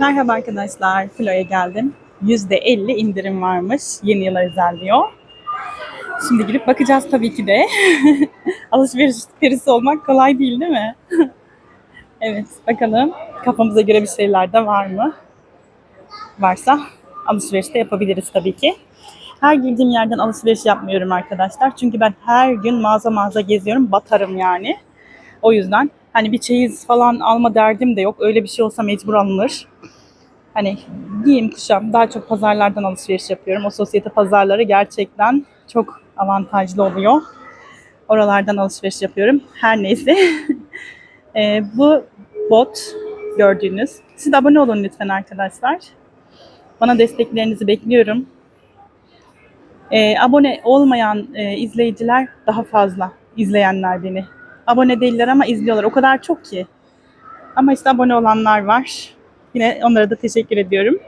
Merhaba arkadaşlar, Flo'ya geldim. %50 indirim varmış. Yeni yıla özel diyor. Şimdi girip bakacağız tabii ki de. Alışveriş perisi olmak kolay değil değil mi? evet, bakalım kafamıza göre bir şeyler de var mı? Varsa alışveriş de yapabiliriz tabii ki. Her girdiğim yerden alışveriş yapmıyorum arkadaşlar. Çünkü ben her gün mağaza mağaza geziyorum. Batarım yani. O yüzden hani bir çeyiz falan alma derdim de yok. Öyle bir şey olsa mecbur alınır. Hani giyim kuşam daha çok pazarlardan alışveriş yapıyorum. O sosyete pazarları gerçekten çok avantajlı oluyor. Oralardan alışveriş yapıyorum. Her neyse. Ee, bu bot gördüğünüz. Siz de abone olun lütfen arkadaşlar. Bana desteklerinizi bekliyorum. Ee, abone olmayan e, izleyiciler daha fazla. izleyenler beni. Abone değiller ama izliyorlar. O kadar çok ki. Ama işte abone olanlar var. Yine onlara da teşekkür ediyorum.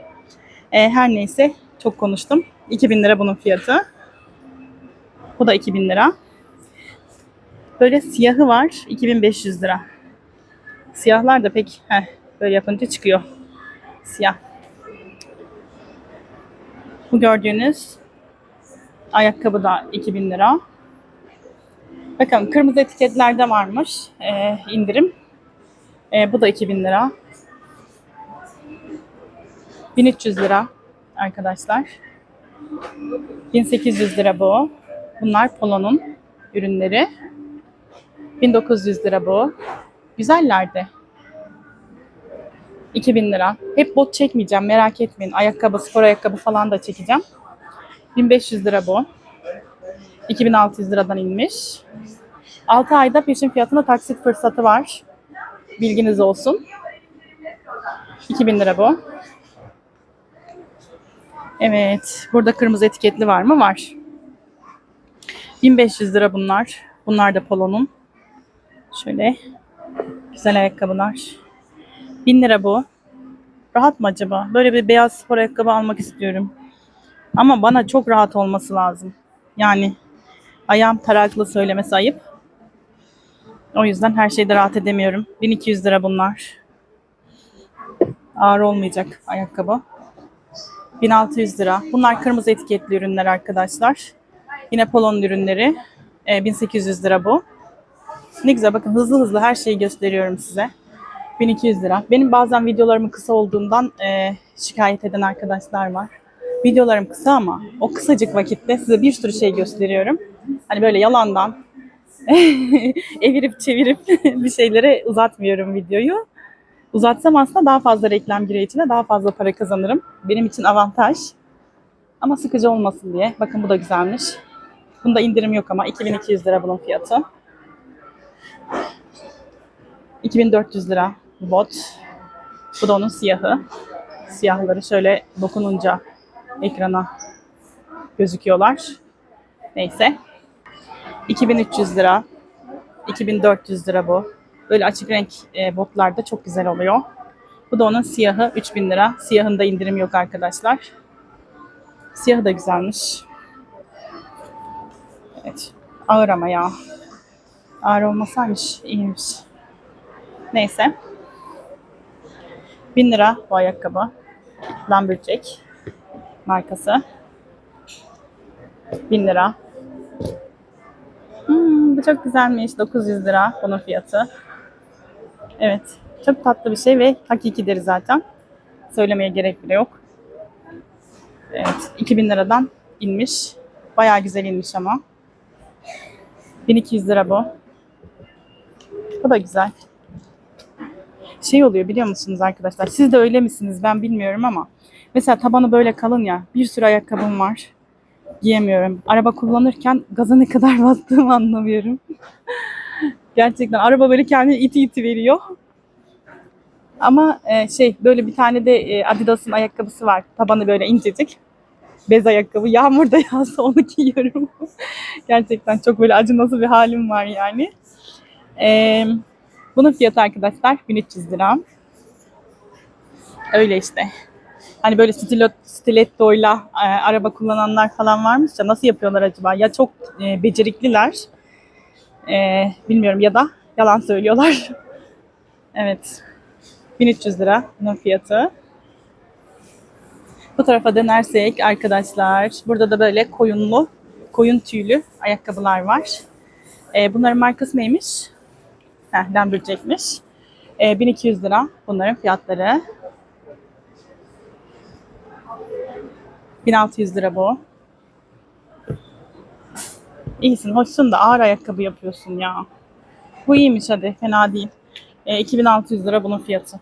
Ee, her neyse çok konuştum. 2000 lira bunun fiyatı. Bu da 2000 lira. Böyle siyahı var. 2500 lira. Siyahlar da pek heh, böyle yapınca çıkıyor. Siyah. Bu gördüğünüz ayakkabı da 2000 lira. Bakın kırmızı etiketlerde varmış ee, indirim. Ee, bu da 2000 lira. 1300 lira arkadaşlar. 1800 lira bu. Bunlar Polo'nun ürünleri. 1900 lira bu. Güzellerdi. 2000 lira. Hep bot çekmeyeceğim merak etmeyin. Ayakkabı, spor ayakkabı falan da çekeceğim. 1500 lira bu. 2600 liradan inmiş. 6 ayda peşin fiyatına taksit fırsatı var. Bilginiz olsun. 2000 lira bu. Evet. Burada kırmızı etiketli var mı? Var. 1500 lira bunlar. Bunlar da Polo'nun. Şöyle. Güzel ayakkabılar. 1000 lira bu. Rahat mı acaba? Böyle bir beyaz spor ayakkabı almak istiyorum. Ama bana çok rahat olması lazım. Yani ayağım taraklı söylemesi ayıp. O yüzden her şeyde rahat edemiyorum. 1200 lira bunlar. Ağır olmayacak ayakkabı. 1600 lira. Bunlar kırmızı etiketli ürünler arkadaşlar. Yine Polon ürünleri. Ee, 1800 lira bu. Ne güzel bakın hızlı hızlı her şeyi gösteriyorum size. 1200 lira. Benim bazen videolarımın kısa olduğundan e, şikayet eden arkadaşlar var. Videolarım kısa ama o kısacık vakitte size bir sürü şey gösteriyorum. Hani böyle yalandan evirip çevirip bir şeylere uzatmıyorum videoyu. Uzatsam aslında daha fazla reklam giriyor içine, daha fazla para kazanırım. Benim için avantaj. Ama sıkıcı olmasın diye. Bakın bu da güzelmiş. Bunda indirim yok ama 2200 lira bunun fiyatı. 2400 lira bot. Bu da onun siyahı. Siyahları şöyle dokununca ekrana gözüküyorlar. Neyse. 2300 lira. 2400 lira bu. Böyle açık renk e, botlar da çok güzel oluyor. Bu da onun siyahı 3000 lira. Siyahında indirim yok arkadaşlar. Siyahı da güzelmiş. Evet. Ağır ama ya. Ağır olmasaymış iyiymiş. Neyse. 1000 lira bu ayakkabı. Lumberjack markası. 1000 lira. Hmm, bu çok güzelmiş. 900 lira bunun fiyatı. Evet. Çok tatlı bir şey ve hakikidir zaten. Söylemeye gerek bile yok. Evet. 2000 liradan inmiş. Bayağı güzel inmiş ama. 1200 lira bu. Bu da güzel. Şey oluyor biliyor musunuz arkadaşlar? Siz de öyle misiniz ben bilmiyorum ama. Mesela tabanı böyle kalın ya. Bir sürü ayakkabım var. Giyemiyorum. Araba kullanırken gaza ne kadar bastığımı anlamıyorum. Gerçekten araba böyle kendi iti iti veriyor. Ama e, şey böyle bir tane de e, Adidas'ın ayakkabısı var. Tabanı böyle incecik. Bez ayakkabı. Yağmurda yağsa onu giyiyorum. Gerçekten çok böyle acınası bir halim var yani. E, bunun fiyatı arkadaşlar 1300 lira. Öyle işte. Hani böyle stilot, stilettoyla e, araba kullananlar falan varmış ya nasıl yapıyorlar acaba? Ya çok e, becerikliler. E, bilmiyorum ya da yalan söylüyorlar. evet. 1300 lira bunun fiyatı. Bu tarafa dönersek arkadaşlar burada da böyle koyunlu, koyun tüylü ayakkabılar var. Ee, bunların markası neymiş? Heh, Lumberjack'miş. Ee, 1200 lira bunların fiyatları. 1600 lira bu. İyisin, hoşsun da ağır ayakkabı yapıyorsun ya. Bu iyiymiş hadi, fena değil. Ee, 2600 lira bunun fiyatı.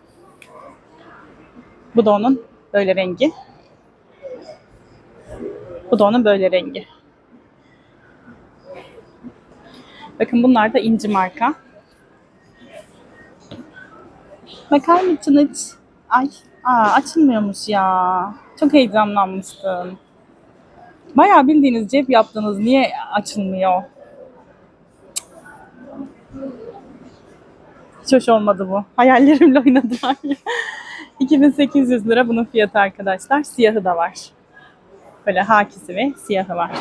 Bu da onun böyle rengi. Bu da onun böyle rengi. Bakın bunlar da inci marka. Bakar mısınız? Ay, aa, açılmıyormuş ya. Çok heyecanlanmıştım. Bayağı bildiğiniz cep yaptınız. Niye açılmıyor? Hiç hoş olmadı bu. Hayallerimle oynadılar. 2800 lira bunun fiyatı arkadaşlar. Siyahı da var. Böyle hakisi ve siyahı var.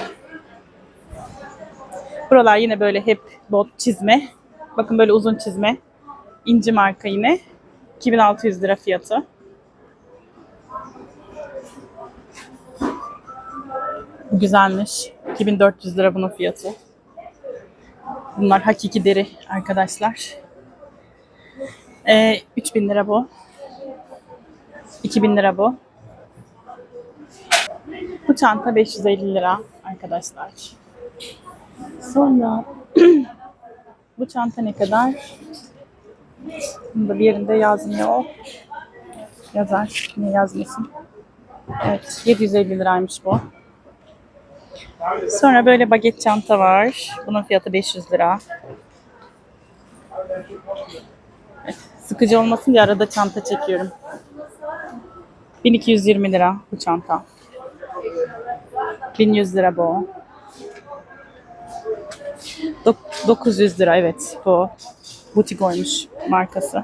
Buralar yine böyle hep bot çizme. Bakın böyle uzun çizme. İnci marka yine. 2600 lira fiyatı. Güzelmiş. 2400 lira bunun fiyatı. Bunlar hakiki deri arkadaşlar. Ee, 3000 lira bu. 2000 lira bu. Bu çanta 550 lira arkadaşlar. Sonra bu çanta ne kadar? Bunda bir yerinde yazmıyor. Yazar. Niye yazmasın? Evet. 750 liraymış bu. Sonra böyle baget çanta var. Bunun fiyatı 500 lira. Sıkıcı olmasın diye arada çanta çekiyorum. 1220 lira bu çanta. 1100 lira bu. Dok- 900 lira evet bu. Butik oymuş markası.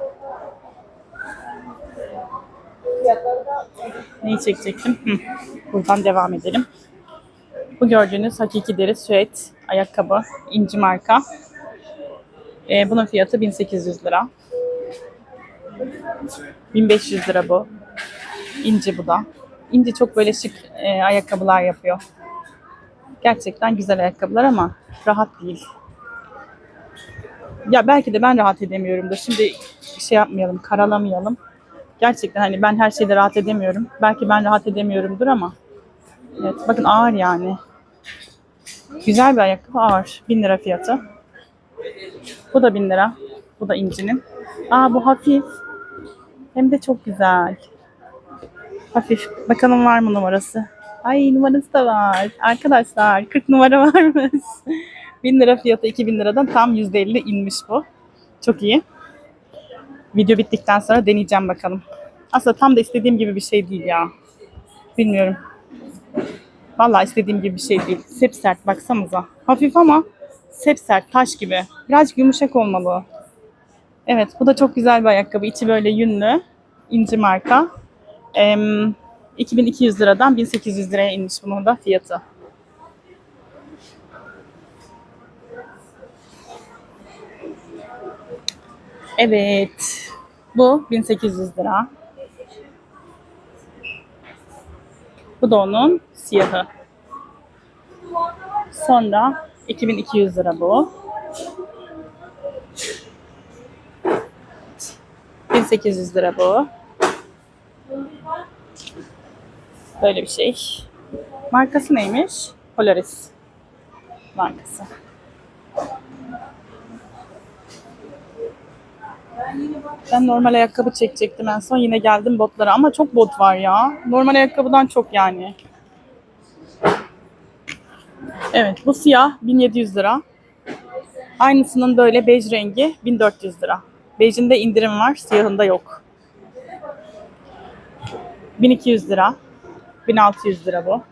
Neyi çekecektim? Hı. Buradan devam edelim. Bu gördüğünüz hakiki deri süet ayakkabı. inci marka. Ee, bunun fiyatı 1800 lira. 1500 lira bu. İnci bu da. İnci çok böyle şık e, ayakkabılar yapıyor. Gerçekten güzel ayakkabılar ama rahat değil. Ya belki de ben rahat edemiyorumdur. Şimdi şey yapmayalım, karalamayalım. Gerçekten hani ben her şeyde rahat edemiyorum. Belki ben rahat edemiyorumdur ama. Evet bakın ağır yani. Güzel bir ayakkabı ağır. 1000 lira fiyatı. Bu da 1000 lira. Bu da incinin. Aa bu hafif. Hem de çok güzel. Hafif. Bakalım var mı numarası? Ay numarası da var. Arkadaşlar 40 numara varmış. 1000 lira fiyatı 2000 liradan tam %50 inmiş bu. Çok iyi. Video bittikten sonra deneyeceğim bakalım. Aslında tam da istediğim gibi bir şey değil ya. Bilmiyorum. Vallahi istediğim gibi bir şey değil. Sep sert baksanıza. Hafif ama sep sert taş gibi. Birazcık yumuşak olmalı. Evet bu da çok güzel bir ayakkabı. İçi böyle yünlü. inci marka. Em, 2200 liradan 1800 liraya inmiş bunun da fiyatı. Evet. Bu 1800 lira. Bu da onun siyahı. Sonra 2200 lira bu. 1800 lira bu. Böyle bir şey. Markası neymiş? Polaris markası. Ben normal ayakkabı çekecektim en son. Yine geldim botlara ama çok bot var ya. Normal ayakkabıdan çok yani. Evet bu siyah 1700 lira. Aynısının böyle bej rengi 1400 lira. Bejinde indirim var, siyahında yok. 1200 lira. 1600 lira bu.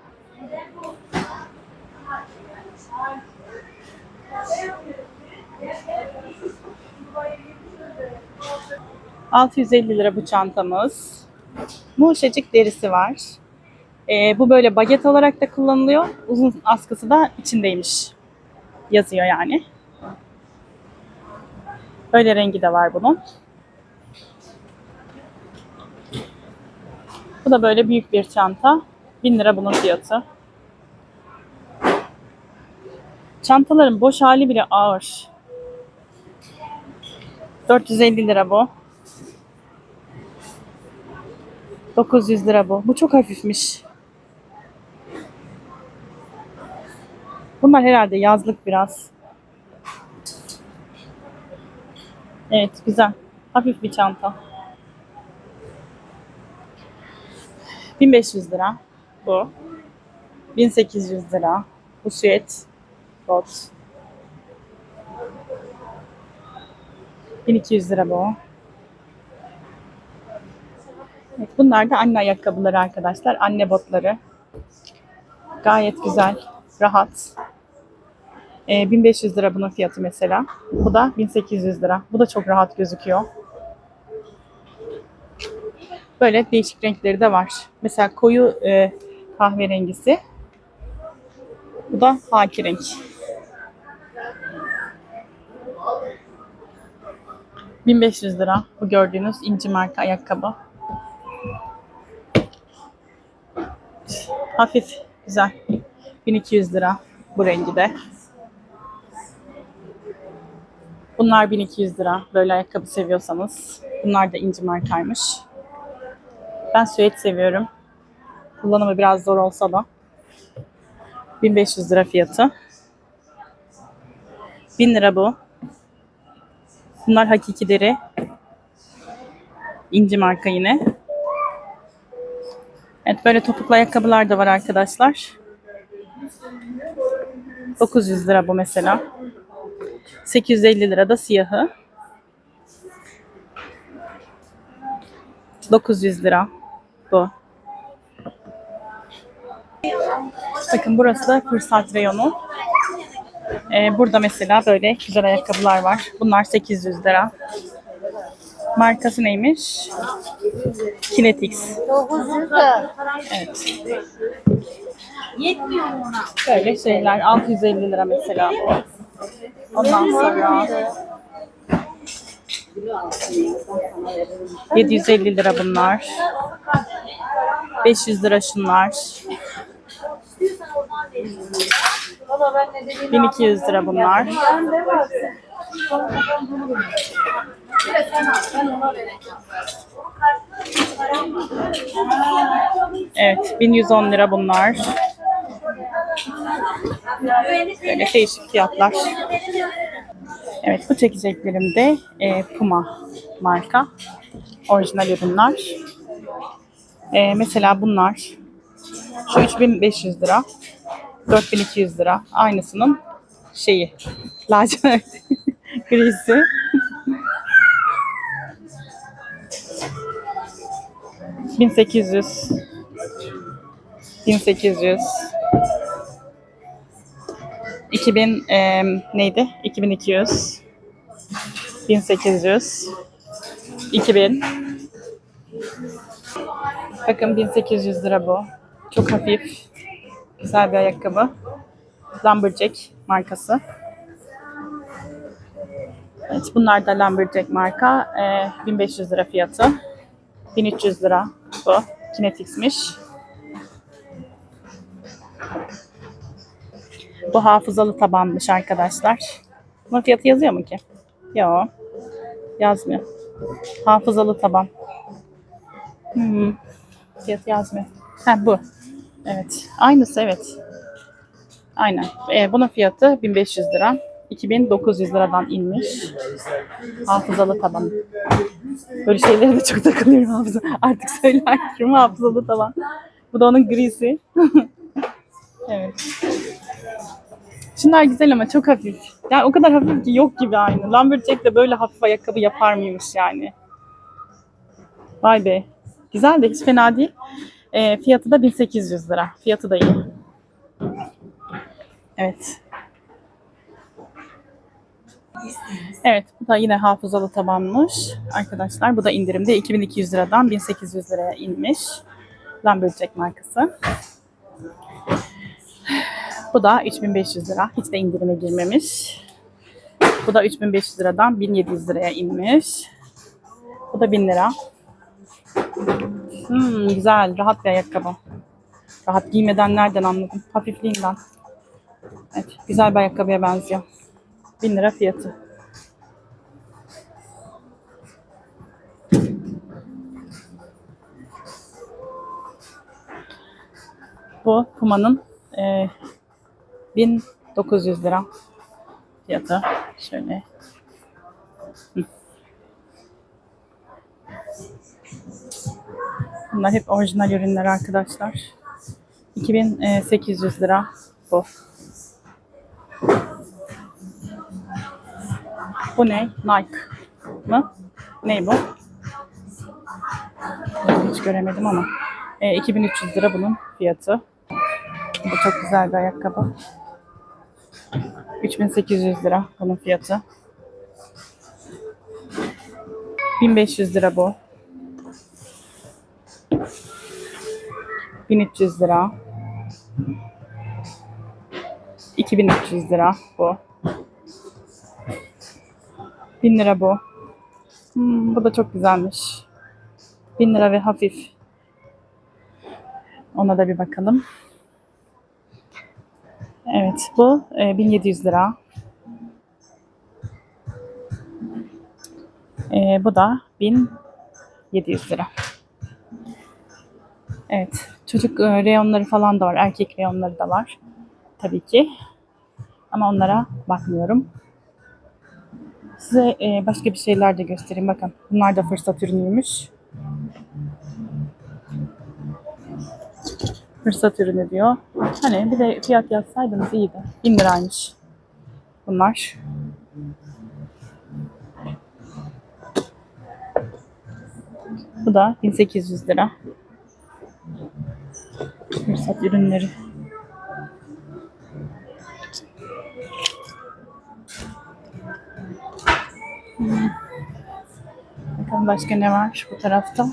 ...650 lira bu çantamız. Muşacık derisi var. Ee, bu böyle baget olarak da kullanılıyor. Uzun askısı da içindeymiş. Yazıyor yani. Böyle rengi de var bunun. Bu da böyle büyük bir çanta. 1000 lira bunun fiyatı. Çantaların boş hali bile ağır. 450 lira bu. 900 lira bu. Bu çok hafifmiş. Bunlar herhalde yazlık biraz. Evet güzel. Hafif bir çanta. 1500 lira bu. 1800 lira. Bu süet. Bot. 1200 lira bu. Bunlar da anne ayakkabıları arkadaşlar. Anne botları. Gayet güzel. Rahat. Ee, 1500 lira bunun fiyatı mesela. Bu da 1800 lira. Bu da çok rahat gözüküyor. Böyle değişik renkleri de var. Mesela koyu e, kahverengisi. Bu da haki renk. ...1500 lira bu gördüğünüz inci marka ayakkabı. Hafif, güzel. 1200 lira bu rengi de. Bunlar 1200 lira. Böyle ayakkabı seviyorsanız. Bunlar da inci markaymış. Ben süet seviyorum. Kullanımı biraz zor olsa da. 1500 lira fiyatı. 1000 lira bu. Bunlar hakiki deri. İnci marka yine. Evet böyle topuklu ayakkabılar da var arkadaşlar. 900 lira bu mesela. 850 lira da siyahı. 900 lira bu. Bakın burası da fırsat reyonu. Ee, burada mesela böyle güzel ayakkabılar var. Bunlar 800 lira. Markası neymiş? Kinetix. 900 lira. Evet. Yetmiyor mu ona? Böyle şeyler 650 lira mesela. Ondan sonra 750 lira bunlar. 500 lira şunlar. Valla ben ne dediğimi 1200 lira bunlar. Evet 1110 lira bunlar. Böyle değişik fiyatlar. Evet bu çekeceklerim de e, Puma marka. Orijinal ürünler. E, mesela bunlar şu 3500 lira. 4200 lira. Aynısının şeyi. Lacivert grisi. ...1800... ...1800... ...2000... E, ...neydi? 2200... ...1800... ...2000... Bakın 1800 lira bu. Çok hafif. Güzel bir ayakkabı. Lumberjack markası. Evet, bunlar da Lumberjack marka. Ee, 1500 lira fiyatı. 1300 lira bu. Kinetix'miş. Bu hafızalı tabanmış arkadaşlar. Bunun fiyatı yazıyor mu ki? Yok. Yazmıyor. Hafızalı taban. Hmm. Fiyatı yazmıyor. Ha bu. Evet. Aynısı evet. Aynen. Ee, bunun fiyatı 1500 lira. 2900 liradan inmiş. Hafızalı taban. Böyle şeylere de çok takılıyorum hafıza. Artık söylerim hafızalı taban. Bu da onun grisi. evet. Şunlar güzel ama çok hafif. Yani o kadar hafif ki yok gibi aynı. Lumberjack de böyle hafif ayakkabı yapar mıymış yani. Vay be. Güzel de hiç fena değil. E, fiyatı da 1800 lira. Fiyatı da iyi. Evet. Evet, bu da yine hafızalı tabanmış arkadaşlar. Bu da indirimde 2200 liradan 1800 liraya inmiş. Lumberjack markası. Bu da 3500 lira. Hiç de indirime girmemiş. Bu da 3500 liradan 1700 liraya inmiş. Bu da 1000 lira. Hmm, güzel, rahat bir ayakkabı. Rahat giymeden nereden anladım? Hafifliğinden. Evet, güzel bir ayakkabıya benziyor. 1000 lira fiyatı. Bu Puma'nın e, 1900 lira fiyatı. Şöyle. Hı. Bunlar hep orijinal ürünler arkadaşlar. 2800 lira bu. Bu ne? Nike mı? Ne bu? Hiç göremedim ama. E, 2300 lira bunun fiyatı. Bu çok güzel bir ayakkabı. 3800 lira bunun fiyatı. 1500 lira bu. 1300 lira. 2300 lira bu. 1000 lira bu. Hmm, bu da çok güzelmiş. 1000 lira ve hafif. Ona da bir bakalım. Evet bu e, 1700 lira. E, bu da 1700 lira. Evet çocuk e, reyonları falan da var. Erkek reyonları da var. Tabii ki. Ama onlara bakmıyorum. Size e, başka bir şeyler de göstereyim. Bakın bunlar da fırsat ürünüymüş. Fırsat ürünü diyor. Hani bir de fiyat yazsaydınız iyiydi. 1000 liraymış. Bunlar. Bu da 1800 lira. Fırsat ürünleri. Hmm. Bakalım başka ne var bu tarafta.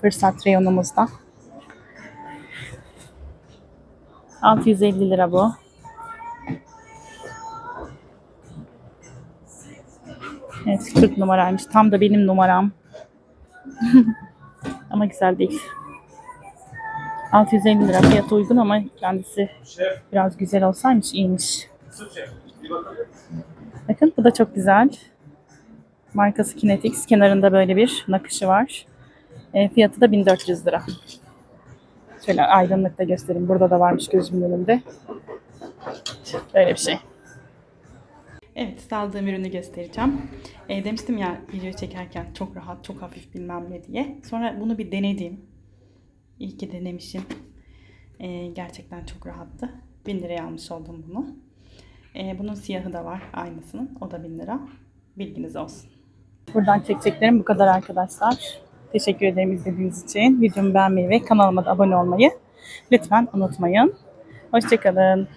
Fırsat reyonumuzda. 650 lira bu. Evet 40 numaraymış. Tam da benim numaram. ama güzel değil. 650 lira fiyatı uygun ama kendisi biraz güzel olsaymış iyiymiş. Bakın bu da çok güzel. Markası Kinetics. Kenarında böyle bir nakışı var. E, fiyatı da 1400 lira. Şöyle aydınlıkta göstereyim. Burada da varmış gözümün önünde. Böyle bir şey. Evet, aldığım ürünü göstereceğim. E, demiştim ya video çekerken çok rahat, çok hafif bilmem ne diye. Sonra bunu bir denedim. İyi ki denemişim. E, gerçekten çok rahattı. 1000 liraya almış oldum bunu. E, bunun siyahı da var aynısının. O da 1000 lira. Bilginiz olsun. Buradan çekeceklerim bu kadar arkadaşlar. Teşekkür ederim izlediğiniz için. Videomu beğenmeyi ve kanalıma da abone olmayı lütfen unutmayın. Hoşçakalın.